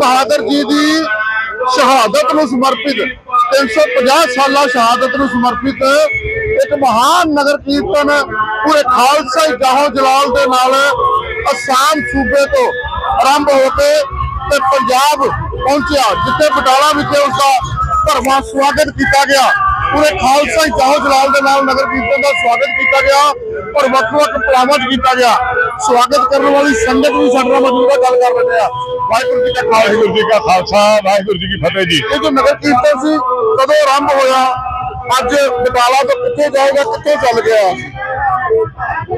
ਬਹਾਦਰ ਜੀ ਦੀ ਸ਼ਹਾਦਤ ਨੂੰ ਸਮਰਪਿਤ 350 ਸਾਲਾ ਸ਼ਹਾਦਤ ਨੂੰ ਸਮਰਪਿਤ ਇੱਕ ਮਹਾਨ ਨਗਰ ਕੀਰਤਨ ਪੂਰੇ ਖਾਲਸਾ ਜਾਹੋ ਜਲਾਲ ਦੇ ਨਾਲ ਅਸਾਮ ਸੂਬੇ ਤੋਂ ਆਰੰਭ ਹੋ ਕੇ ਤੇ ਪੰਜਾਬ ਪਹੁੰਚਿਆ, ਜਿੱਥੇ ਬਟਾਲਾ ਵਿਖੇ ਉਸ ਦਾ ਭਰਵਾਂ ਸਵਾਗਤ ਕੀਤਾ ਗਿਆ। ਪੂਰੇ ਖਾਲਸਾ ਜਾਹੋ ਜਲਾਲ ਦੇ ਨਾਲ ਨਗਰ ਕੀਰਤਨ ਦਾ ਸਵਾਗਤ ਕੀਤਾ ਗਿਆ ਔਰ ਵੱਖ ਵੱਖ ਪਲਾਵਾਂ 'ਚ ਕੀਤਾ ਗਿਆ। ਸਵਾਗਤ ਕਰਨ ਵਾਲੀ ਸੰਗਤ ਵੀ ਸਾਡੇ ਨਾਲ ਮੌਜੂਦ ਹੈ ਗੱਲ ਕਰ ਲੈਂਦੇ ਆ ਵਾਹਿਗੁਰੂ ਜੀ ਕਾ ਖਾਲਸਾ ਵਾਹਿਗੁਰੂ ਜੀ ਕਾ ਖਾਲਸਾ ਵਾਹਿਗੁਰੂ ਜੀ ਕੀ ਫਤਿਹ ਜੀ। ਇਹ ਜੋ ਨਗਰ ਕੀਰਤਨ ਸੀ ਕਦੋਂ ਆਰੰਭ ਹੋਇਆ? ਅੱਜ ਬਟਾਲਾ ਤੋਂ ਕਿੱਥੇ ਜਾਏਗਾ ਕਿੱਥੇ ਚੱਲ ਗਿਆ?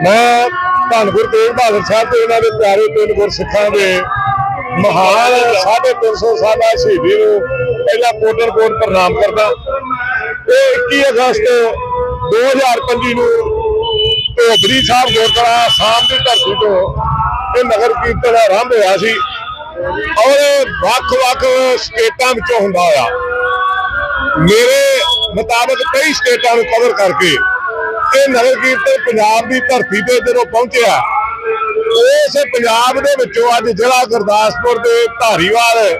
ਮੈਂ ਧੰਨਪੁਰ ਤੇਗ ਬਹਾਦਰ ਸਾਹਿਬ ਤੇ ਇਹਨਾਂ ਦੇ ਪਿਆਰੇ ਤਿੰਨ ਗੁਰਸਿੱਖਾਂ ਦੇ ਮਹਾਨ 350 ਸਾਲਾ ਸ਼ਹੀਦੀ ਨੂੰ ਪਹਿਲਾ ਕੋਟਰ ਕੋਟ ਪ੍ਰਣਾਮ ਕਰਦਾ। ਇਹ 21 ਅਗਸਤ 2025 ਨੂੰ ਧੋਬਰੀ ਸਾਹਿਬ ਗੁਰਦੁਆਰਾ ਆਸਾਮ ਦੀ ਧਰਤੀ ਤੋਂ ਇਹ ਨਗਰ ਕੀਰਤਨ ਆਰੰਭ ਹੋਇਆ ਸੀ। ਔਰ ਵੱਖ-ਵੱਖ ਸਟੇਟਾਂ ਵਿੱਚੋਂ ਹੁੰਦਾ ਹੋਇਆ ਮੇਰੇ ਮੁਤਾਬਕ ਕਈ ਸਟੇਟਾਂ ਨੂੰ ਕਵਰ ਕਰਕੇ ਇਹ ਨਗਰ ਕੀਰਤਨ ਪੰਜਾਬ ਦੀ ਧਰਤੀ ਤੇ ਜਦੋਂ ਪਹੁੰਚਿਆ, ਉਸ ਪੰਜਾਬ ਦੇ ਵਿੱਚੋਂ ਅੱਜ ਜ਼ਿਲ੍ਹਾ ਗੁਰਦਾਸਪੁਰ ਦੇ ਧਾਰੀਵਾਲ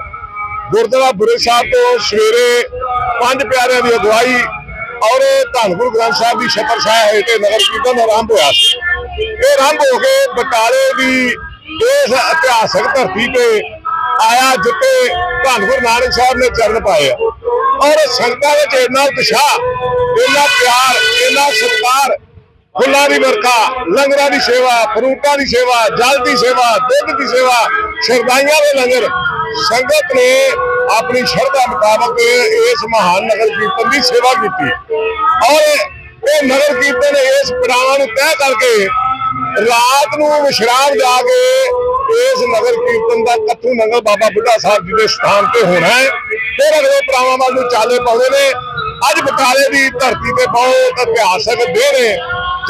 ਗੁਰਦੁਆਰਾ ਬੁਰੇ ਸਾਹਿਬ ਤੋਂ ਸਵੇਰੇ ਪੰਜ ਪਿਆਰਿਆਂ ਦੀ ਅਗਵਾਈ ਔਰ ਧੰਨ ਗੁਰੂ ਗ੍ਰੰਥ ਸਾਹਿਬ ਦੀ ਛਤਰ ਛਾਇਆ ਹੈ ਤੇ ਨਗਰ ਕੀਰਤਨ ਆਰੰਭ ਹੋਇਆ ਇਹ ਆਰੰਭ ਹੋ ਕੇ ਬਟਾਲੇ ਦੀ ਇਸ ਇਤਿਹਾਸਕ ਧਰਤੀ ਤੇ ਆਇਆ, ਜਿੱਥੇ ਧੰਨ ਗੁਰੂ ਨਾਨਕ ਸਾਹਿਬ ਨੇ ਚਰਨ ਪਾਏ ਆ। ਔਰ ਸੰਗਤਾਂ ਵਿੱਚ ਇੰਨਾ ਉਤਸ਼ਾਹ, ਇੰਨਾ ਪਿਆਰ, ਇੰਨਾ ਸਤਿਕਾਰ, ਫੁੱਲਾਂ ਦੀ ਵਰਖਾ, ਲੰਗਰਾਂ ਦੀ ਸੇਵਾ, ਫਰੂਟਾਂ ਦੀ ਸੇਵਾ, ਜਲ ਦੀ ਸੇਵਾ, ਦੁੱਧ ਦੀ ਸੇਵਾ ਸ਼ਰਦਾਈਆਂ ਦੇ ਲੰਗਰ ਸੰਗਤ ਨੇ ਆਪਣੀ ਸ਼ਰਧਾ ਮੁਤਾਬਕ ਇਸ ਮਹਾਨ ਨਗਰ ਕੀਰਤਨ ਦੀ ਸੇਵਾ ਕੀਤੀ। ਔਰ ਇਹ ਨਗਰ ਕੀਰਤਨ ਇਸ ਪੜਾਵਾਂ ਨੂੰ ਤੈਅ ਕਰਕੇ ਰਾਤ ਨੂੰ ਵਿਸ਼ਰਾਮ ਜਾ ਕੇ ਇਸ ਨਗਰ ਕੀਰਤਨ ਦਾ ਕੱਥੂ ਨੰਗਲ ਬਾਬਾ ਬੁੱਢਾ ਸਾਹਿਬ ਜੀ ਦੇ ਸਥਾਨ ਤੇ ਹੋਣਾ ਹੈ। ਫਿਰ ਅਗਲੇ ਪੜਾਵਾਂ ਵੱਲ ਨੂੰ ਚਾਲੇ ਪਾਉਂਦੇ ਨੇ। ਅੱਜ ਬਟਾਲੇ ਦੀ ਧਰਤੀ ਤੇ ਬਹੁਤ ਇਤਿਹਾਸਕ ਦੇ ਨੇ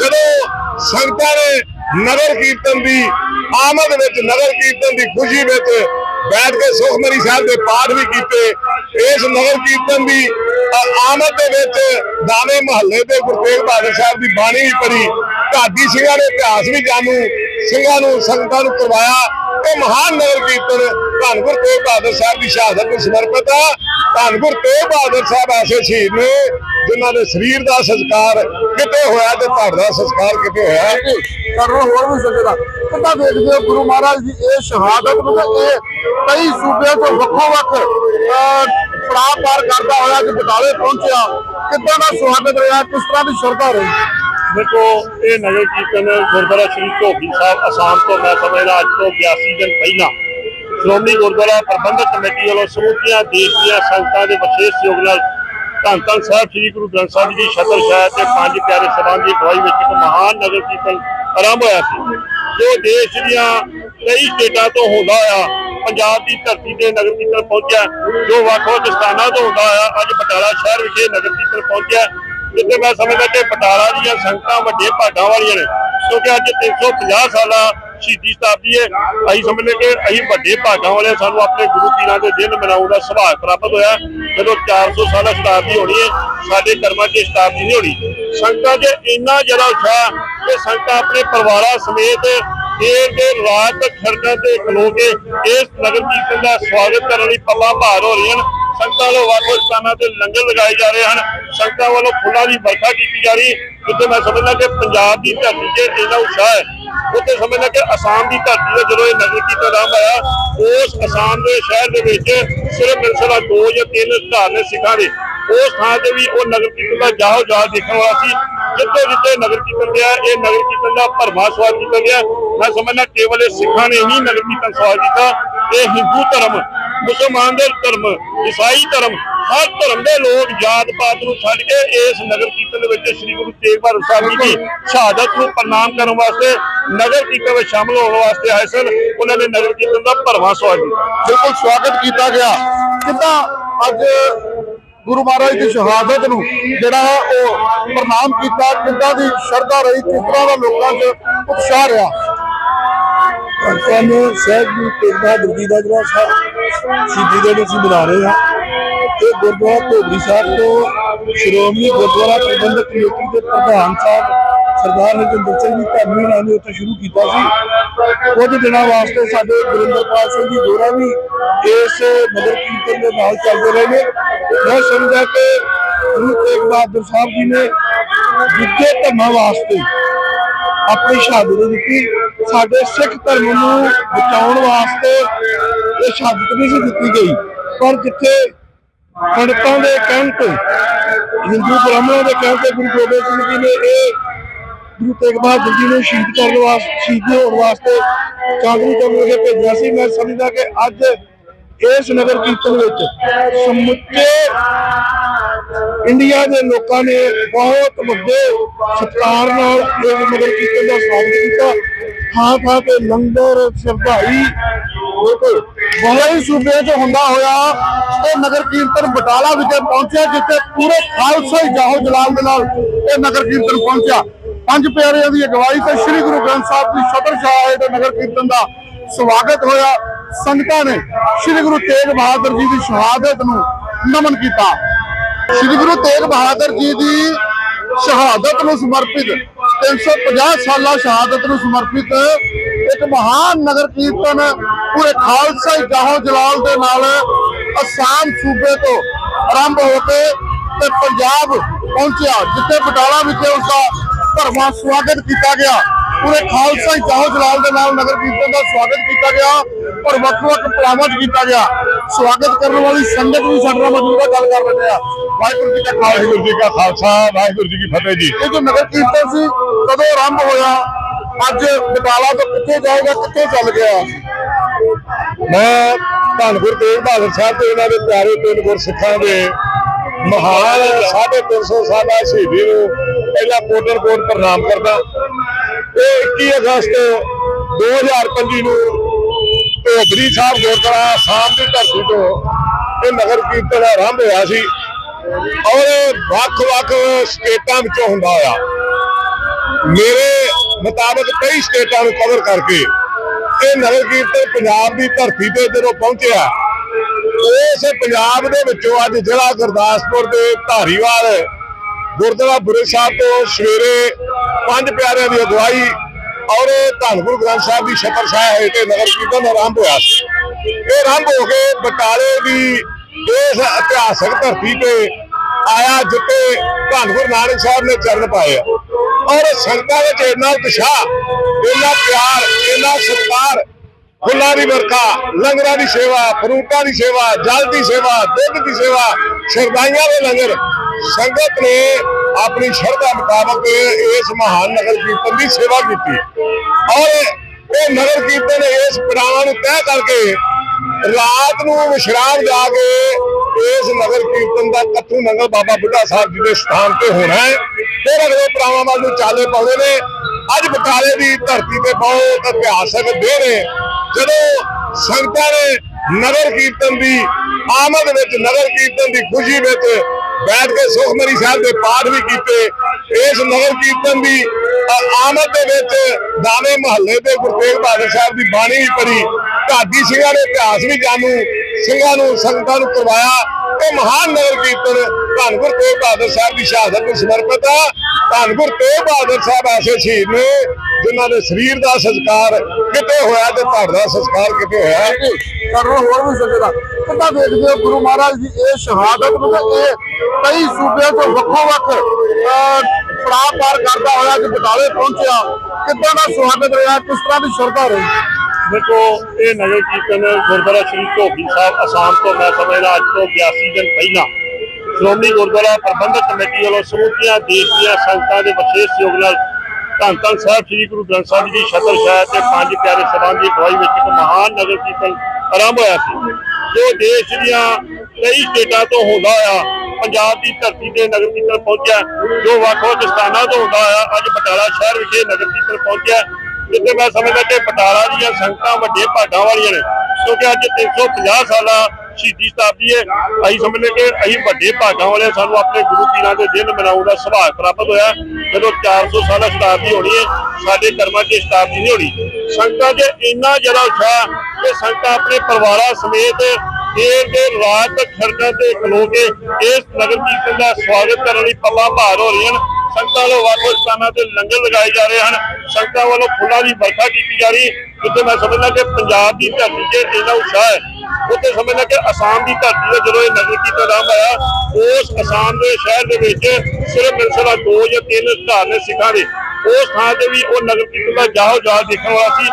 ਜਦੋਂ ਸੰਗਤਾਂ ਨੇ ਨਗਰ ਕੀਰਤਨ ਦੀ ਆਮਦ ਵਿੱਚ, ਨਗਰ ਕੀਰਤਨ ਦੀ ਖੁਸ਼ੀ ਵਿੱਚ ਬੈਠ ਕੇ ਸੁਖਮਨੀ ਸਾਹਿਬ ਦੇ ਪਾਠ ਵੀ ਕੀਤੇ। ਇਸ ਨਗਰ ਕੀਰਤਨ ਦੀ ਆਮਦ ਦੇ ਵਿੱਚ ਦਾਣੇ ਮਹੱਲੇ ਦੇ ਗੁਰੂ ਤੇਗ ਬਹਾਦਰ ਸਾਹਿਬ ਦੀ ਬਾਣੀ ਵੀ ਪੜੀ ਢਾਡੀ ਸਿੰਘਾਂ ਦੇ ਇਤਿਹਾਸ ਵੀ ਜਾਣੂ, ਸਿੰਘਾਂ ਨੂੰ ਸੰਗਤਾਂ ਨੂੰ ਕਰਵਾਇਆ। ਇਹ ਮਹਾਨ ਨਗਰ ਕੀਰਤਨ ਧੰਨ ਗੁਰੂ ਤੇਗ ਬਹਾਦਰ ਸਾਹਿਬ ਦੀ ਸ਼ਹਾਦਤ ਨੂੰ ਸਮਰਪਿਤ ਆ। ਧੰਨ ਗੁਰੂ ਤੇਗ ਬਹਾਦਰ ਸਾਹਿਬ ਐਸੇ ਸ਼ਹੀਦ ਨੇ ਜਿਨ੍ਹਾਂ ਦੇ ਸਰੀਰ ਦਾ ਸੰਸਕਾਰ ਕਿਤੇ ਹੋਇਆ ਤੇ ਧੜ ਦਾ ਸੰਸਕਾਰ ਕਿਤੇ ਹੋਇਆ। ਕਰਨਾ ਹੋਰ ਵੀ ਸਕਦਾ ਕਿੱਦਾਂ ਦੇਖਦੇ ਹੋ ਗੁਰੂ ਮਹਾਰਾਜ ਦੀ ਇਹ ਸ਼ਹਾਦਤ ਨੂੰ ਤੇ ਇਹ ਕਈ ਸੂਬਿਆਂ ਤੋਂ ਵੱਖੋ ਵੱਖ ਪੜਾਅ ਪਾਰ ਕਰਦਾ ਹੋਇਆ ਕਿ ਬਟਾਲੇ ਪਹੁੰਚਿਆ। ਕਿੱਦਾਂ ਦਾ ਸਵਾਗਤ ਰਿਹਾ, ਕਿਸ ਤਰ੍ਹਾਂ ਦੀ ਸ਼ਰਧਾ ਰਹੀ? ਦੇਖੋ ਇਹ ਨਗਰ ਕੀਰਤਨ ਗੁਰਦੁਆਰਾ ਸ੍ਰੀ ਧੋਬੀ ਸਾਹਿਬ, ਅਸਾਮ ਤੋਂ ਮੈਂ ਸਮਝਦਾ ਅੱਜ ਤੋਂ 82 ਦਿਨ ਪਹਿਲਾਂ ਸ਼੍ਰੋਮਣੀ ਗੁਰਦੁਆਰਾ ਪ੍ਰਬੰਧਕ ਕਮੇਟੀ ਵੱਲੋਂ ਸਮੂਹੀਆਂ ਦੇਸ਼ ਦੀਆਂ ਸੰਗਤਾਂ ਦੇ ਵਿਸ਼ੇਸ਼ ਯੋਗ ਨਾਲ ਧੰਨ ਧੰਨ ਸਾਹਿਬ ਸ੍ਰੀ ਗੁਰੂ ਗ੍ਰੰਥ ਸਾਹਿਬ ਜੀ ਛਤਰ ਛਾਇਆ ਤੇ ਪੰਜ ਪਿਆਰੇ ਸਭਾ ਦੀ ਅਗਵਾਈ ਵਿੱਚ ਇੱਕ ਮਹਾਨ ਨਗਰ ਕੀਰਤਨ ਆਰੰਭ ਹੋਇਆ ਸੀ, ਜੋ ਦੇਸ਼ ਦੀਆਂ ਕਈ ਸਟੇਟਾਂ ਤੋਂ ਹੁੰਦਾ ਹੋਇਆ, ਪੰਜਾਬ ਦੀ ਧਰਤੀ ਤੇ ਨਗਰ ਕੀਰਤਨ ਪਹੁੰਚਿਆ, ਜੋ ਵੱਖ-ਵੱਖ ਸਥਾਨਾਂ ਤੋਂ ਹੁੰਦਾ ਹੋਇਆ, ਅੱਜ ਬਟਾਲਾ ਸ਼ਹਿਰ ਵਿਖੇ ਨਗਰ ਕੀਰਤਨ ਪਹੁੰਚਿਆ ਜਿੱਥੇ ਮੈਂ ਸਮਝਦਾ ਕਿ ਬਟਾਲਾ ਦੀਆਂ ਸੰਗਤਾਂ ਵੱਡੇ ਭਾਗਾਂ ਵਾਲੀਆਂ ਨੇ, ਕਿਉਂਕਿ ਅੱਜ 350 ਸਾਲਾ ਸ਼ਹੀਦੀ ਸ਼ਤਾਬਦੀ ਹੈ। ਅਸੀਂ ਸਮਝਦੇ ਕਿ ਅਸੀਂ ਵੱਡੇ ਭਾਗਾਂ ਵਾਲੇ ਸਾਨੂੰ ਆਪਣੇ ਗੁਰੂ ਪੀਰਾਂ ਦੇ ਦਿਨ ਮਨਾਉਣ ਦਾ ਸੁਭਾਗ ਪ੍ਰਾਪਤ ਹੋਇਆ। ਜਦੋਂ 400 ਸਾਲਾ ਸ਼ਤਾਬਦੀ ਹੋਣੀ ਹੈ, ਸਾਡੇ ਕਰਮਾਂ 'ਚ ਸ਼ਤਾਬਦੀ ਨਹੀਂ ਹੋਣੀ। ਸੰਗਤਾਂ 'ਚ ਇੰਨਾ ਜ਼ਿਆਦਾ ਉਤਸ਼ਾਹ ਕਿ ਸੰਗਤਾਂ ਆਪਣੇ ਪਰਿਵਾਰਾਂ ਸਮੇਤ ਦੇਰ ਦੇ ਰਾਤ ਤੱਕ ਸੜਕਾਂ ਤੇ ਖਲੋ ਕੇ ਇਸ ਨਗਰ ਕੀਰਤਨ ਦਾ ਸਵਾਗਤ ਕਰਨ ਲਈ ਪੱਲਾ ਭਾਰ ਹੋ ਰਹੀਆਂ ਹਨ ਸੰਗਤਾਂ ਵੱਲੋਂ ਵੱਖ ਵੱਖ ਸਥਾਨਾਂ ਤੇ ਲੰਗਰ ਲਗਾਏ ਜਾ ਰਹੇ ਹਨ। ਸੰਗਤਾਂ ਵੱਲੋਂ ਫੁੱਲਾਂ ਦੀ ਵਰਖਾ ਕੀਤੀ ਜਾ ਰਹੀ। ਜਿੱਥੇ ਮੈਂ ਸਮਝਦਾ ਕਿ ਪੰਜਾਬ ਦੀ ਧਰਤੀ 'ਤੇ ਇੰਨਾ ਉਤਸ਼ਾਹ ਹੈ। ਉੱਥੇ ਸਮਝਦਾ ਕਿ ਅਸਾਮ ਦੀ ਧਰਤੀ 'ਤੇ ਜਦੋਂ ਇਹ ਨਗਰ ਕੀਰਤਨ ਆਰੰਭ ਆਇਆ ਉਸ ਅਸਾਮ ਦੇ ਸ਼ਹਿਰ ਦੇ ਵਿੱਚ ਸਿਰਫ ਮੇਰੇ ਦੋ ਜਾਂ ਤਿੰਨ ਘਰ ਨੇ ਸਿੱਖਾਂ ਦੇ। ਉਸ ਥਾਂ ਤੇ ਵੀ ਉਹ ਨਗਰ ਕੀਰਤਨ ਦਾ ਜਾਹੋ ਜਾਹ ਦੇਖਣ ਵਾਲਾ ਸੀ। ਜਿੱਥੇ ਜਿੱਥੇ ਨਗਰ ਕੀਰਤਨ ਗਿਆ, ਇਹ ਨਗਰ ਕੀਰਤਨ ਦਾ ਭਰਮਾ ਸਵਾਲ ਕੀਤਾ ਗਿਆ। ਮੈਂ ਸਮਝਦਾ ਕੇਵਲ ਇਹ ਸਿੱਖਾਂ ਨੇ ਹੀ ਨਗਰ ਕੀਰਤਨ ਸਵਾਲ ਕੀਤਾ। ਇਹ ਹਿੰਦੂ ਧਰਮ ਮੁਸਲਮਾਨ ਦੇ ਧਰਮ, ਈਸਾਈ ਧਰਮ, ਹਰ ਧਰਮ ਦੇ ਲੋਕ ਜਾਤ ਪਾਤ ਨੂੰ ਛੱਡ ਕੇ ਇਸ ਨਗਰ ਕੀਰਤਨ ਦੇ ਵਿੱਚ ਸ੍ਰੀ ਗੁਰੂ ਤੇਗ ਬਹਾਦਰ ਸਾਹਿਬ ਜੀ ਦੀ ਸ਼ਹਾਦਤ ਨੂੰ ਪ੍ਰਣਾਮ ਕਰਨ ਵਾਸਤੇ, ਨਗਰ ਕੀਰਤਨ ਵਿੱਚ ਸ਼ਾਮਲ ਹੋਣ ਵਾਸਤੇ ਆਏ ਸਨ। ਉਹਨਾਂ ਨੇ ਨਗਰ ਕੀਰਤਨ ਦਾ ਭਰਮਾ ਸਵਾਗਤ ਬਿਲਕੁਲ ਸਵਾਗਤ ਕੀਤਾ ਗਿਆ। ਕਿੱਦਾਂ ਅੱਜ ਗੁਰੂ ਮਹਾਰਾਜ ਦੀ ਸ਼ਹਾਦਤ ਨੂੰ ਜਿਹੜਾ ਹੈ ਉਹ ਪ੍ਰਣਾਮ ਕੀਤਾ, ਕਿੱਦਾਂ ਦੀ ਸ਼ਰਧਾ ਰਹੀ, ਕਿਸ ਤਰ੍ਹਾਂ ਦਾ ਲੋਕਾਂ 'ਚ ਉਤਸ਼ਾਹ ਰਿਹਾ? ਤੁਹਾਨੂੰ ਸਾਹਿਬ ਜੀ ਤੇਗ ਬਹਾਦਰ ਜੀ ਦਾ ਜਿਹੜਾ ਸਾਹਿਬ ਸ਼ਹੀਦੀ ਦੇ ਵਿੱਚ ਮਨਾ ਰਹੇ ਹਾਂ। ਤੇ ਗੁਰਦੁਆਰਾ ਧੋਬੀ ਸਾਹਿਬ ਤੋਂ ਸ਼੍ਰੋਮਣੀ ਗੁਰਦੁਆਰਾ ਪ੍ਰਬੰਧਕ ਕਮੇਟੀ ਦੇ ਪ੍ਰਧਾਨ ਸਾਹਿਬ ਸਰਦਾਰ ਹਰਜਿੰਦਰ ਸਿੰਘ ਜੀ ਧਰਮੀ ਨਾਲ ਨੇ ਉੱਥੇ ਸ਼ੁਰੂ ਕੀਤਾ ਸੀ। ਕੁਝ ਦਿਨਾਂ ਵਾਸਤੇ ਸਾਡੇ ਗੁਰਿੰਦਰਪਾਲ ਸਿੰਘ ਜੀ ਦੋਰਾ ਵੀ ਇਸ ਨਗਰ ਕੀਰਤਨ ਦੇ ਨਾਲ ਚੱਲਦੇ ਰਹੇ ਨੇ। ਮੈਂ ਸਮਝਦਾ ਕਿ ਗੁਰੂ ਤੇਗ ਬਹਾਦਰ ਸਾਹਿਬ ਜੀ ਨੇ ਜਿੱਥੇ ਧਰਮਾਂ ਵਾਸਤੇ ਆਪਣੀ ਸ਼ਹਾਦਤ ਦਿੱਤੀ। ਸਾਡੇ ਸਿੱਖ ਧਰਮ ਨੂੰ ਬਚਾਉਣ ਵਾਸਤੇ ਇਹ ਸ਼ਹਾਦਤ ਨਹੀਂ ਸੀ ਦਿੱਤੀ ਗਈ। ਪਰ ਜਿੱਥੇ ਪੰਡਤਾਂ ਦੇ ਕਹਿਣ ਤੇ, ਹਿੰਦੂ ਬ੍ਰਾਹਮਣਾਂ ਦੇ ਕਹਿਣ ਤੇ ਗੁਰੂ ਗੋਬਿੰਦ ਸਿੰਘ ਜੀ ਨੇ ਇਹ ਗੁਰੂ ਤੇਗ ਬਹਾਦਰ ਜੀ ਨੂੰ ਸ਼ਹੀਦ ਕਰਨ ਵਾਸਤੇ ਸ਼ਹੀਦ ਹੋਣ ਵਾਸਤੇ ਚਾਂਦਨੀ ਚੌਕ ਵਿਖੇ ਭੇਜਿਆ ਸੀ, ਮੈਂ ਸਮਝਦਾ ਕਿ ਅੱਜ ਇਸ ਨਗਰ ਕੀਰਤਨ ਵਿੱਚ ਸਮੁੱਚੇ ਇੰਡੀਆ ਦੇ ਲੋਕਾਂ ਨੇ ਬਹੁਤ ਵੱਡੇ ਸਤਿਕਾਰ ਨਾਲ ਇਸ ਨਗਰ ਕੀਰਤਨ ਦਾ ਸਵਾਗਤ ਕੀਤਾ। ਥਾਂ ਥਾਂ ਤੇ ਲੰਗਰ, ਸ਼ਰਧਾਈ ਬਹੁਤ ਸੂਬੇ 'ਚ ਹੁੰਦਾ ਹੋਇਆ ਇਹ ਨਗਰ ਕੀਰਤਨ ਬਟਾਲਾ ਵਿਖੇ ਪਹੁੰਚਿਆ, ਜਿੱਥੇ ਪੂਰੇ ਖਾਲਸਾ ਜਾਹੋ ਜਲਾਲ ਦੇ ਨਾਲ ਇਹ ਨਗਰ ਕੀਰਤਨ ਪਹੁੰਚਿਆ। ਪੰਜ ਪਿਆਰਿਆਂ ਦੀ ਅਗਵਾਈ ਤੇ ਸ੍ਰੀ ਗੁਰੂ ਗ੍ਰੰਥ ਸਾਹਿਬ ਦੀ ਛਤਰ ਸ਼ਾਹ ਦੇ ਨਗਰ ਕੀਰਤਨ ਦਾ ਸਵਾਗਤ ਹੋਇਆ। ਸੰਗਤਾਂ ਨੇ ਸ੍ਰੀ ਗੁਰੂ ਤੇਗ ਬਹਾਦਰ ਜੀ ਦੀ ਸ਼ਹਾਦਤ ਨੂੰ ਨਮਨ ਕੀਤਾ। ਸ੍ਰੀ ਗੁਰੂ ਤੇਗ ਬਹਾਦਰ ਜੀ ਦੀ ਸ਼ਹਾਦਤ ਨੂੰ ਸਮਰਪਿਤ 350 ਸਾਲਾ ਸ਼ਹਾਦਤ ਨੂੰ ਸਮਰਪਿਤ ਇੱਕ ਮਹਾਨ ਨਗਰ ਕੀਰਤਨ ਪੂਰੇ ਖਾਲਸਾ ਜਾਹੋ ਜਲਾਲ ਦੇ ਨਾਲ ਅਸਾਮ ਸੂਬੇ ਤੋਂ ਆਰੰਭ ਹੋ ਕੇ ਤੇ ਪੰਜਾਬ ਪਹੁੰਚਿਆ, ਜਿੱਥੇ ਬਟਾਲਾ ਵਿਖੇ ਉਸ ਦਾ ਭਰਵਾਂ ਸਵਾਗਤ ਕੀਤਾ ਗਿਆ। ਪੂਰੇ ਖਾਲਸਾ ਜਾਹੋ ਜਲਾਲ ਦੇ ਨਾਲ ਨਗਰ ਕੀਰਤਨ ਦਾ ਸਵਾਗਤ ਕੀਤਾ ਗਿਆ ਔਰ ਵੱਖ-ਵੱਖ ਪਲਾਵਾਂ 'ਚ ਕੀਤਾ ਗਿਆ। ਸਵਾਗਤ ਕਰਨ ਵਾਲੀ ਸੰਗਤ ਵੀ ਸਾਡੇ ਨਾਲ ਮੌਜੂਦ ਹੈ ਗੱਲ ਕਰ ਰਹੇ ਆ ਵਾਹਿਗੁਰੂ ਜੀ ਕਾ ਖਾਲਸਾ ਵਾਹਿਗੁਰੂ ਜੀ ਕਾ ਖਾਲਸਾ ਵਾਹਿਗੁਰੂ ਜੀ ਕੀ ਫਤਿਹ ਜੀ। ਇਹ ਜੋ ਨਗਰ ਕੀਰਤਨ ਸੀ ਕਦੋਂ ਆਰੰਭ ਹੋਇਆ? ਅੱਜ ਬਟਾਲਾ ਤੋਂ ਕਿੱਥੇ ਜਾਏਗਾ ਕਿੱਥੇ ਚੱਲ ਗਿਆ? ਮੈਂ ਧੰਨ ਗੁਰੂ ਤੇਗ ਬਹਾਦਰ ਸਾਹਿਬ ਤੇ ਇਹਨਾਂ ਦੇ ਪਿਆਰੇ ਤਿੰਨ ਗੁਰਸਿੱਖਾਂ ਦੇ ਮਹਾਨ 350 ਸਾਲਾ ਸ਼ਹੀਦੀ ਨੂੰ ਪਹਿਲਾ ਕੋਟਰ ਕੋਟ ਪ੍ਰਣਾਮ ਕਰਦਾ। ਇਹ 21 ਅਗਸਤ 2025 ਨੂੰ ਧੋਬਰੀ ਸਾਹਿਬ ਗੁਰਦੁਆਰਾ ਆਸਾਮ ਦੀ ਧਰਤੀ ਤੋਂ ਇਹ ਨਗਰ ਕੀਰਤਨ ਆਰੰਭ ਹੋਇਆ ਸੀ ਔਰ ਵੱਖ-ਵੱਖ ਸਟੇਟਾਂ ਵਿੱਚੋਂ ਹੁੰਦਾ ਹੋਇਆ। ਮੇਰੇ ਮੁਤਾਬਕ ਕਈ ਸਟੇਟਾਂ ਨੂੰ ਕਵਰ ਕਰਕੇ ਇਹ ਨਗਰ ਕੀਰਤਨ ਪੰਜਾਬ ਦੀ ਧਰਤੀ ਤੇ ਜਦੋਂ ਪਹੁੰਚਿਆ, ਉਸ ਪੰਜਾਬ ਦੇ ਵਿੱਚੋਂ ਅੱਜ ਜ਼ਿਲ੍ਹਾ ਗੁਰਦਾਸਪੁਰ ਦੇ ਧਾਰੀਵਾਲ ਗੁਰਦੁਆਰਾ ਬੁਰੇ ਸਾਹਿਬ ਤੋਂ ਸਵੇਰੇ ਪੰਜ ਪਿਆਰਿਆਂ ਦੀ ਅਗਵਾਈ ਔਰ ਧੰਨ ਗੁਰੂ ਗ੍ਰੰਥ ਸਾਹਿਬ ਦੀ ਛਤਰ ਛਾਇਆ ਹੇਠ ਨਗਰ ਕੀਰਤਨ ਆਰੰਭ ਹੋਇਆ ਸੀ। ਇਹ ਆਰੰਭ ਹੋ ਕੇ ਬਟਾਲੇ ਦੀ ਇਸ ਇਤਿਹਾਸਕ ਧਰਤੀ ਤੇ ਆਇਆ, ਜਿੱਥੇ ਧੰਨ ਗੁਰੂ ਨਾਨਕ ਸਾਹਿਬ ਨੇ ਚਰਨ ਪਾਏ ਔਰ ਸੰਗਤਾਂ ਵਿੱਚ ਇੰਨਾ ਉਤਸ਼ਾਹ, ਇੰਨਾ ਪਿਆਰ, ਇੰਨਾ ਸਤਿਕਾਰ ਫੁੱਲਾਂ ਦੀ ਵਰਖਾ, ਲੰਗਰਾਂ ਦੀ ਸੇਵਾ, ਫਰੂਟਾਂ ਦੀ ਸੇਵਾ, ਜਲ ਦੀ ਸੇਵਾ, ਦੁੱਧ ਦੀ ਸੇਵਾ ਸ਼ਰਦਾਈਆਂ ਦੇ ਲੰਗਰ। ਸੰਗਤ ਨੇ ਆਪਣੀ ਸ਼ਰਧਾ ਮੁਤਾਬਕ ਇਸ ਮਹਾਨ ਨਗਰ ਕੀਰਤਨ ਦੀ ਸੇਵਾ ਕੀਤੀ। ਔਰ ਇਹ ਨਗਰ ਕੀਰਤਨ ਇਸ ਪੜਾਵਾਂ ਨੂੰ ਤੈਅ ਕਰਕੇ ਰਾਤ ਨੂੰ ਵਿਸ਼ਰਾਮ ਜਾ ਕੇ ਇਸ ਨਗਰ ਕੀਰਤਨ ਦਾ ਕੱਥੂ ਨੰਗਲ ਬਾਬਾ ਬੁੱਢਾ ਸਾਹਿਬ ਜੀ ਦੇ ਸਥਾਨ ਤੇ ਹੋਣਾ ਹੈ। ਫਿਰ ਅਗਲੇ ਪੜਾਵਾਂ ਵੱਲ ਨੂੰ ਚਾਲੇ ਪਾਉਂਦੇ ਨੇ। ਅੱਜ ਬਟਾਲੇ ਦੀ ਧਰਤੀ ਤੇ ਬਹੁਤ ਇਤਿਹਾਸਕ ਦੇਹ ਨੇ। ਜਦੋਂ ਸੰਗਤਾਂ ਨੇ ਨਗਰ ਕੀਰਤਨ ਦੀ, ਆਮਦ ਵਿੱਚ ਨਗਰ ਕੀਰਤਨ ਦੀ ਖੁਸ਼ੀ ਵਿੱਚ ਬੈਠ ਕੇ ਸੁਖਮਨੀ ਸਾਹਿਬ ਦੇ ਪਾਠ ਵੀ ਕੀਤੇ, ਇਸ ਨਗਰ ਕੀਰਤਨ ਦੀ ਆਮਦ ਦੇ ਵਿੱਚ ਦਾਣੇ ਮਹੱਲੇ ਦੇ ਗੁਰੂ ਤੇਗ ਬਹਾਦਰ ਸਾਹਿਬ ਦੀ ਬਾਣੀ ਵੀ ਪੜ੍ਹੀ, ਢਾਡੀ ਸਿੰਘਾਂ ਨੇ ਇਤਿਹਾਸ ਵੀ ਜਾਣੂ, ਸਿੰਘਾਂ ਨੂੰ, ਸੰਗਤਾਂ ਨੂੰ ਕਰਵਾਇਆ ਇਹ ਮਹਾਨ ਨਗਰ ਕੀਰਤਨ ਧੰਨ ਗੁਰੂ ਤੇਗ ਬਹਾਦਰ ਸਾਹਿਬ ਦੀ ਸ਼ਹਾਦਤ ਨੂੰ ਸਮਰਪਿਤ ਆ। ਧੰਨ ਗੁਰੂ ਤੇਗ ਬਹਾਦਰ ਸਾਹਿਬ ਐਸੇ ਸ਼ਹੀਦ ਨੇ ਜਿਨ੍ਹਾਂ ਦੇ ਸਰੀਰ ਦਾ ਸੰਸਕਾਰ ਕਿਤੇ ਹੋਇਆ ਤੇ ਧੜ ਦਾ ਸੰਸਕਾਰ ਕਿਤੇ ਹੋਇਆ। ਕਰਨਾ ਹੋਰ ਵੀ ਸਕਦਾ ਕਿੱਦਾਂ ਦੇਖਦੇ ਹੋ ਗੁਰੂ ਮਹਾਰਾਜ ਦੀ ਇਹ ਸ਼ਹਾਦਤ ਨੂੰ ਇਹ ਕਈ ਸੂਬਿਆਂ ਤੋਂ ਵੱਖੋ ਵੱਖ ਪੜਾਅ ਪਾਰ ਕਰਦਾ ਹੋਇਆ ਕਿ ਬਟਾਲੇ ਪਹੁੰਚਿਆ। ਕਿੱਦਾਂ ਦਾ ਸਵਾਗਤ ਰਿਹਾ? ਕਿਸ ਤਰ੍ਹਾਂ ਦੀ ਸ਼ਰਧਾ ਰਹੀ? ਦੇਖੋ, ਇਹ ਨਗਰ ਕੀਰਤਨ ਗੁਰਦੁਆਰਾ ਸ੍ਰੀ ਧੋਬੀ ਸਾਹਿਬ ਅਸਾਮ ਤੋਂ ਮੈਂ ਸਮਝਦਾ ਅੱਜ ਤੋਂ 82 ਦਿਨ ਪਹਿਲਾਂ ਸ਼੍ਰੋਮਣੀ ਗੁਰਦੁਆਰਾ ਪ੍ਰਬੰਧਕ ਕਮੇਟੀ ਵੱਲੋਂ ਸਮੂਹੀਆਂ ਦੇਸ਼ ਦੀਆਂ ਸੰਗਤਾਂ ਦੇ ਵਿਸ਼ੇਸ਼ ਸਹਿਯੋਗ ਨਾਲ ਧੰਨ ਧੰਨ ਸਾਹਿਬ ਸ੍ਰੀ ਗੁਰੂ ਗ੍ਰੰਥ ਸਾਹਿਬ ਜੀ ਦੀ ਛਤਰ ਛਾਇਆ ਤੇ ਪੰਜ ਪਿਆਰੇ ਸਭਾਂ ਦੀ ਅਗਵਾਈ ਵਿੱਚ ਇੱਕ ਮਹਾਨ ਨਗਰ ਕੀਰਤਨ ਆਰੰਭ ਹੋਇਆ ਸੀ, ਜੋ ਦੇਸ਼ ਦੀਆਂ ਕਈ ਸਟੇਟਾਂ ਤੋਂ ਹੁੰਦਾ ਹੋਇਆ, ਪੰਜਾਬ ਦੀ ਧਰਤੀ ਤੇ ਨਗਰ ਕੀਰਤਨ ਪਹੁੰਚਿਆ, ਜੋ ਵੱਖ-ਵੱਖ ਸਥਾਨਾਂ ਤੋਂ ਹੁੰਦਾ ਹੋਇਆ, ਅੱਜ ਬਟਾਲਾ ਸ਼ਹਿਰ ਵਿਖੇ ਨਗਰ ਕੀਰਤਨ ਪਹੁੰਚਿਆ ਜਿੱਥੇ ਮੈਂ ਸਮਝਦਾ ਕਿ ਬਟਾਲਾ ਦੀਆਂ ਸੰਗਤਾਂ ਵੱਡੇ ਭਾਗਾਂ ਵਾਲੀਆਂ ਨੇ, ਕਿਉਂਕਿ ਅੱਜ 350 ਸਾਲਾ ਸ਼ਹੀਦੀ ਸ਼ਤਾਬਦੀ ਹੈ। ਅਸੀਂ ਸਮਝਦੇ ਕਿ ਅਸੀਂ ਵੱਡੇ ਭਾਗਾਂ ਵਾਲੇ ਸਾਨੂੰ ਆਪਣੇ ਗੁਰੂ ਪੀਰਾਂ ਦੇ ਦਿਨ ਮਨਾਉਣ ਦਾ ਸੁਭਾਗ ਪ੍ਰਾਪਤ ਹੋਇਆ। ਜਦੋਂ 400 ਸਾਲਾ ਸ਼ਤਾਬਦੀ ਹੋਣੀ ਹੈ, ਸਾਡੇ ਕਰਮਾਂ 'ਚ ਸ਼ਤਾਬਦੀ ਨਹੀਂ ਹੋਣੀ। ਸੰਗਤਾਂ 'ਚ ਇੰਨਾ ਜ਼ਿਆਦਾ ਉਤਸ਼ਾਹ ਕਿ ਸੰਗਤਾਂ ਆਪਣੇ ਪਰਿਵਾਰਾਂ ਸਮੇਤ ਦੇਰ ਦੇ ਰਾਤ ਤੱਕ ਤੇ ਖਲੋ ਕੇ ਇਸ ਨਗਰ ਕੀਰਤਨ ਦਾ ਸਵਾਗਤ ਕਰਨ ਲਈ ਪੱਲਾ ਭਾਰ ਹੋ ਰਹੀਆਂ ਹਨ। ਸੰਗਤਾਂ ਵੱਲੋਂ ਵੱਖ-ਵੱਖ ਸਥਾਨਾਂ ਤੇ ਲੰਗਰ ਲਗਾਏ ਜਾ ਰਹੇ ਹਨ। ਸੰਗਤਾਂ ਵੱਲੋਂ ਫੁੱਲਾਂ ਦੀ ਵਰਖਾ ਕੀਤੀ ਜਾ ਰਹੀ। ਜਿੱਥੇ ਮੈਂ ਸਮਝਦਾ ਕਿ ਪੰਜਾਬ ਦੀ ਧਰਤੀ 'ਤੇ ਇੰਨਾ ਉਤਸ਼ਾਹ ਹੈ, ਉੱਥੇ ਸਮਝਦਾ ਕਿ ਅਸਾਮ ਦੀ ਧਰਤੀ ਦਾ ਜਦੋਂ ਇਹ ਨਗਰ ਕੀਰਤਨ ਆਰੰਭ ਆਇਆ ਉਸ ਅਸਾਮ ਦੇ ਸ਼ਹਿਰ ਦੇ ਵਿੱਚ ਸਿਰਫ ਮੇਰੇ ਖਿਆਲ ਦੋ ਜਾਂ ਤਿੰਨ ਧਾਰਮਿਕ ਸਿੱਖਾਂ ਦੇ। ਉਸ ਥਾਂ ਤੇ ਵੀ ਉਹ ਨਗਰ ਕੀਰਤਨ ਦਾ ਜਾਹੋ ਜਾਹ ਦੇਖਣ ਵਾਲਾ ਸੀ।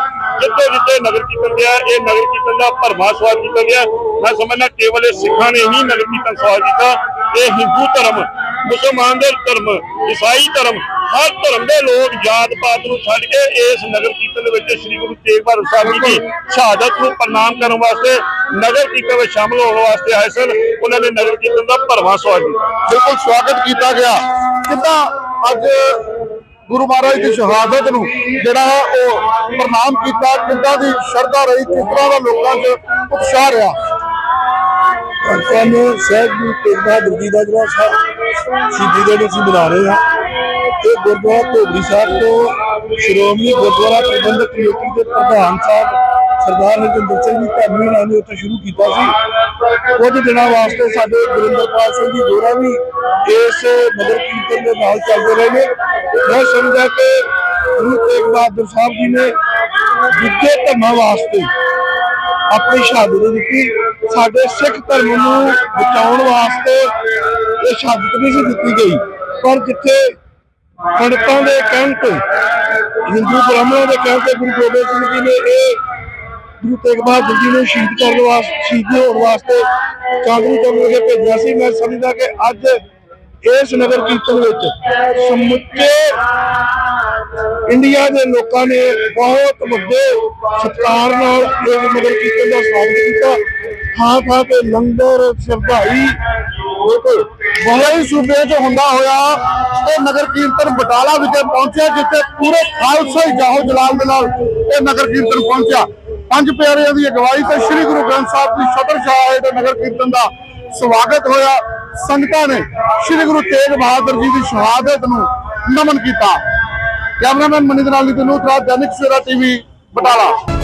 ਜਿੱਥੇ ਜਿੱਥੇ ਨਗਰ ਕੀਰਤਨ ਗਿਆ, ਇਹ ਨਗਰ ਕੀਰਤਨ ਦਾ ਭਰਮਾ ਸਵਾਲ ਕੀਤਾ ਗਿਆ। ਮੈਂ ਸਮਝਦਾ ਕੇਵਲ ਇਹ ਸਿੱਖਾਂ ਨੇ ਹੀ ਨਗਰ ਕੀਰਤਨ ਸਵਾਲ ਕੀਤਾ। ਇਹ ਹਿੰਦੂ ਧਰਮ ਮੁਸਲਮਾਨ ਦੇ ਧਰਮ, ਈਸਾਈ ਧਰਮ, ਹਰ ਧਰਮ ਦੇ ਲੋਕ ਜਾਤ ਪਾਤ ਨੂੰ ਛੱਡ ਕੇ ਇਸ ਨਗਰ ਕੀਰਤਨ ਦੇ ਵਿੱਚ ਸ੍ਰੀ ਗੁਰੂ ਤੇਗ ਬਹਾਦਰ ਸਾਹਿਬ ਜੀ ਦੀ ਸ਼ਹਾਦਤ ਨੂੰ ਪ੍ਰਣਾਮ ਕਰਨ ਵਾਸਤੇ, ਨਗਰ ਕੀਰਤਨ ਵਿੱਚ ਸ਼ਾਮਲ ਹੋਣ ਵਾਸਤੇ ਆਏ ਸਨ। ਉਹਨਾਂ ਨੇ ਨਗਰ ਕੀਰਤਨ ਦਾ ਭਰਵਾਂ ਸਵਾਲ ਬਿਲਕੁਲ ਸਵਾਗਤ ਕੀਤਾ ਗਿਆ। ਕਿੱਦਾਂ ਅੱਜ ਗੁਰੂ ਮਹਾਰਾਜ ਦੀ ਸ਼ਹਾਦਤ ਨੂੰ ਜਿਹੜਾ ਹੈ ਉਹ ਪ੍ਰਣਾਮ ਕੀਤਾ, ਕਿੱਦਾਂ ਦੀ ਸ਼ਰਧਾ ਰਹੀ, ਕਿਸ ਤਰ੍ਹਾਂ ਦਾ ਲੋਕਾਂ 'ਚ ਉਤਸ਼ਾਹ ਰਿਹਾ? ਸਾਨੂੰ ਸਹਿਬ ਗੁਰੂ ਤੇਗ ਬਹਾਦਰ ਜੀ ਦਾ ਜਿਹੜਾ ਸਾਹਿਬ ਸ਼ਹੀਦੀ ਦਿਨ ਅਸੀਂ ਮਨਾ ਰਹੇ ਹਾਂ। ਤੇ ਗੁਰਦੁਆਰਾ ਧੋਬਰੀ ਸਾਹਿਬ ਤੋਂ ਸ਼੍ਰੋਮਣੀ ਗੁਰਦੁਆਰਾ ਪ੍ਰਬੰਧਕ ਕਮੇਟੀ ਦੇ ਪ੍ਰਧਾਨ ਸਾਹਿਬ ਸਰਦਾਰ ਹਰਜਿੰਦਰ ਸਿੰਘ ਜੀ ਧਰਮੀ ਨਾਲ ਨੇ ਉੱਥੇ ਸ਼ੁਰੂ ਕੀਤਾ ਸੀ। ਕੁਝ ਦਿਨਾਂ ਵਾਸਤੇ ਸਾਡੇ ਗੁਰਿੰਦਰਪਾਲ ਸਿੰਘ ਜੀ ਦੋਰਾ ਵੀ ਇਸ ਨਗਰ ਕੀਰਤਨ ਦੇ ਨਾਲ ਚੱਲਦੇ ਰਹੇ ਨੇ। ਮੈਂ ਸਮਝਦਾ ਕਿ ਗੁਰੂ ਤੇਗ ਬਹਾਦਰ ਸਾਹਿਬ ਜੀ ਨੇ ਦੂਜੇ ਧਰਮਾਂ ਵਾਸਤੇ ਆਪਣੀ ਸ਼ਹਾਦਤ ਦਿੱਤੀ। ਸਾਡੇ ਸਿੱਖ ਧਰਮ ਨੂੰ ਬਚਾਉਣ ਵਾਸਤੇ ਇਹ ਸ਼ਹਾਦਤ ਨਹੀਂ ਸੀ ਦਿੱਤੀ ਗਈ। ਪਰ ਜਿੱਥੇ ਪੰਡਤਾਂ ਦੇ ਕਹਿਣ ਤੇ, ਹਿੰਦੂ ਬ੍ਰਾਹਮਣਾਂ ਦੇ ਕਹਿਣ ਤੇ ਗੁਰੂ ਗੋਬਿੰਦ ਸਿੰਘ ਜੀ ਨੇ ਇਹ ਗੁਰੂ ਤੇਗ ਬਹਾਦਰ ਜੀ ਨੂੰ ਸ਼ਹੀਦ ਕਰਨ ਵਾਸਤੇ ਸ਼ਹੀਦ ਹੋਣ ਵਾਸਤੇ ਚਾਂਦਨੀ ਚੌਕ ਵਿਖੇ ਭੇਜਿਆ ਸੀ। ਮੈਂ ਸਮਝਦਾ ਕਿ ਅੱਜ ਇਸ ਨਗਰ ਕੀਰਤਨ ਵਿੱਚ ਸਮੁੱਚੇ ਇੰਡੀਆ ਦੇ ਲੋਕਾਂ ਨੇ ਬਹੁਤ ਵੱਡੇ ਸਤਿਕਾਰ ਨਾਲ ਇਸ ਨਗਰ ਕੀਰਤਨ ਦਾ ਸਵਾਗਤ ਕੀਤਾ ਥਾਂ ਥਾਂ ਤੇ ਲੰਗਰ, ਸ਼ਰਧਾਈ ਬਿਲਕੁਲ ਬਹੁਤ ਸੂਬੇ 'ਚ ਹੁੰਦਾ ਹੋਇਆ। ਇਹ ਨਗਰ ਕੀਰਤਨ ਬਟਾਲਾ ਵਿਖੇ ਪਹੁੰਚਿਆ, ਜਿੱਥੇ ਪੂਰੇ ਖਾਲਸਾ ਜਾਹੋ ਜਲਾਲ ਦੇ ਨਾਲ ਇਹ ਨਗਰ ਕੀਰਤਨ ਪਹੁੰਚਿਆ। ਪੰਜ ਪਿਆਰਿਆਂ ਦੀ ਅਗਵਾਈ ਤੇ ਸ੍ਰੀ ਗੁਰੂ ਗ੍ਰੰਥ ਸਾਹਿਬ ਦੀ ਛਤਰ ਛਾਇਆ ਦੇ ਨਗਰ ਕੀਰਤਨ ਦਾ ਸਵਾਗਤ ਹੋਇਆ। ਸੰਗਤਾਂ ਨੇ ਸ੍ਰੀ ਗੁਰੂ ਤੇਗ ਬਹਾਦਰ ਜੀ ਦੀ ਸ਼ਹਾਦਤ ਨੂੰ ਨਮਨ ਕੀਤਾ। ਕੈਮਰਾਮੈਨ ਮਨਿੰਦਰ ਨਾਲ ਨਿਤਿਨ ਨੂਤਰਾ ਦੈਨਿਕ ਸਵੇਰਾ ਟੀਵੀ ਬਟਾਲਾ।